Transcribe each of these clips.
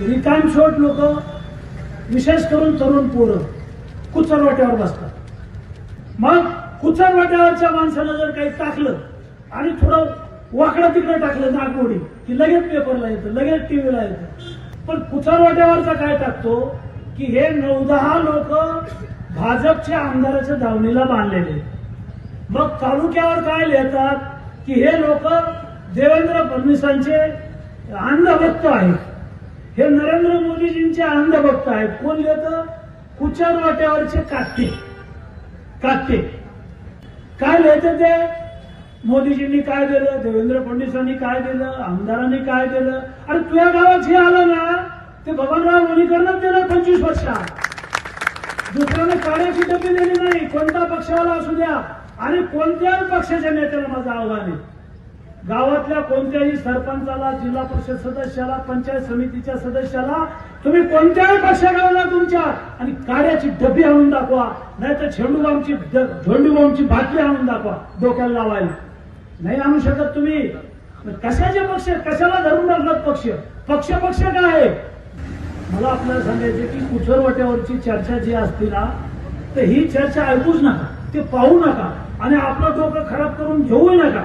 रिकामशोट लोक विशेष करून तरुण पोरं कुचरवाट्यावर बसतात. मग कुचरवाट्यावरच्या माणसानं जर काही टाकलं आणि थोडं वाकडं तिकडं टाकलं नागमोडी की लगेच पेपरला येतं लगेच टीव्हीला येतं. पण कुचरवाट्यावरचा काय टाकतो की हे नऊ दहा लोक भाजपच्या आमदाराच्या दावणीला बांधलेले आहेत. मग तालुक्यावर काय लिहितात की हे लोक देवेंद्र फडणवीसांचे अंधभक्त आहेत. हे नरेंद्र मोदीजींचे अंधभक्त आहेत. कोण लिहित कुचार वाट्यावरचे काटे काटे काय लिहायचं ते? मोदीजींनी काय दिलं? देवेंद्र फडणवीसांनी काय दिलं? आमदारांनी काय दिलं? अरे तुझ्या गावात जे आलं ना ते बबनराव लोणीकरनंच दिलं पंचवीस वर्षात. दुसऱ्याने काळ्याची डबी दिली नाही. कोणता पक्षावाला असू द्या. आणि कोणत्याही पक्षाच्या नेत्याला माझं आव्हान आहे. गावातल्या कोणत्याही सरपंचाला जिल्हा परिषद सदस्याला पंचायत समितीच्या सदस्याला तुम्ही कोणत्याही पक्षाला तुमच्या आणि काड्याची डबी आणून दाखवा. नाही तर झेंडूबामची झेंडूबामची बाटली आणून दाखवा डोक्याला लावायला. नाही आणू शकत तुम्ही. कशाचे पक्ष? कशाला धरून टाकलात पक्ष? पक्ष पक्ष काय? आहे मला आपल्याला सांगायचं की कुठरवट्यावरची चर्चा जी असते ना तर ही चर्चा ऐकूच नका. ते पाहू नका. आणि आपलं डोकं खराब करून घेऊ नका.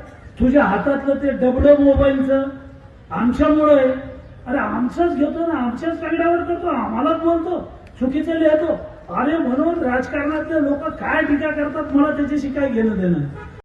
तुझ्या हातातलं ते डबडं मोबाईलचं आमच्यामुळं आहे. अरे आमचंच घेतो ना आमच्याच तागड्यावर करतो आम्हालाच बोलतो चुकीचं लिहितो. अरे म्हणून राजकारणातले लोक काय टीका करतात मला त्याच्याशी काय घेणं देणं